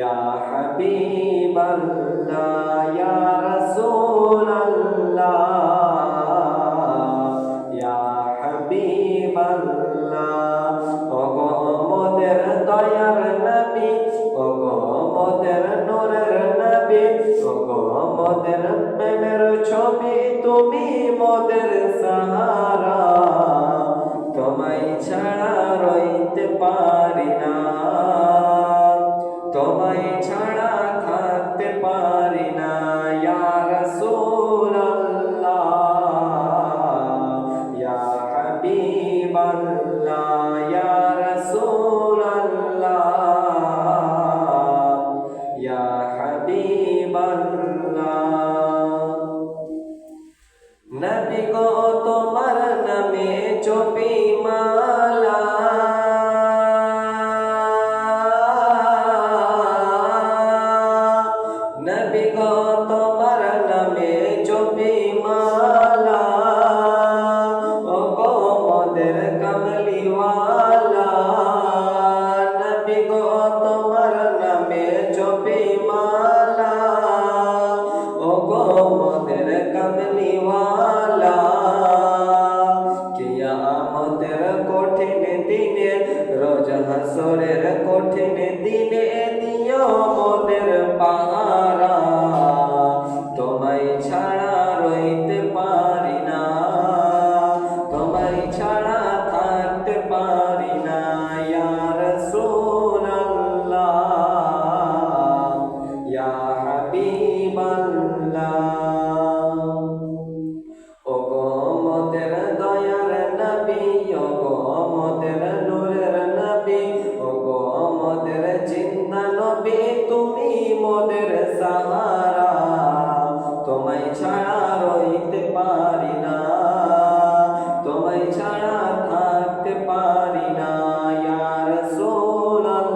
ইয়া হাবিবাল্লাহ ওগো মোদের দয়ার নবী ওগো মোদের নূরের নবী ওগো দিনে দিও মোদের পাহারা। তোমায় ছাড়া রইতে পারি না। তোমায় ছাড়া থাকতে পারি না, ইয়া রাসূলুল্লাহ, ইয়া হাবিবাল্লাহ। ওগো মোদের দয়ার নবী, ওগো মোদের নূরের ছাড়া রইতে পারি না। তোমায় ছাড়া থাকতে পারি না, ইয়া রাসূলুল্লাহ।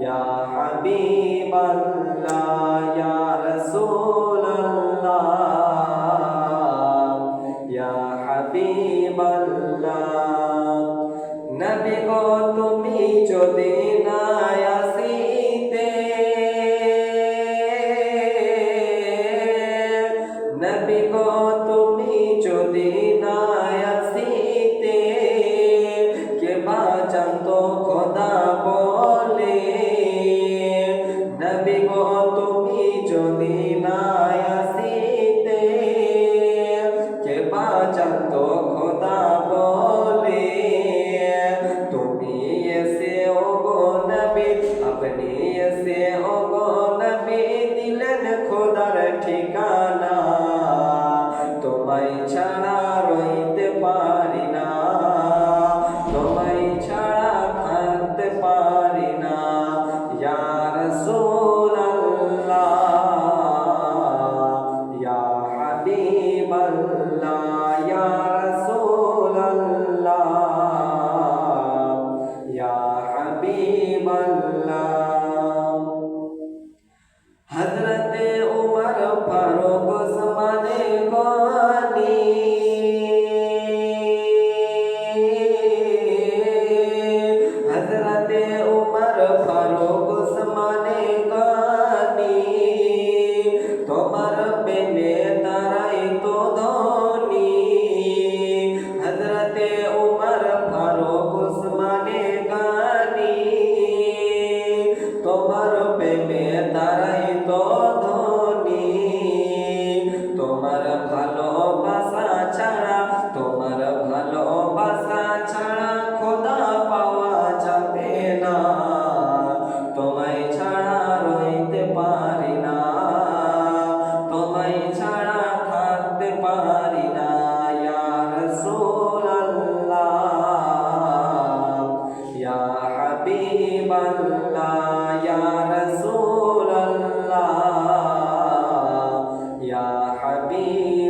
ইয়া হাবিবাল্লাহ, ইয়া রাসূলুল্লাহ। ইয়া হাবিবাল্লাহ। নবী গো, তুমি যদি না ছাড়া রইতে পার।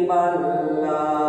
বাল্লা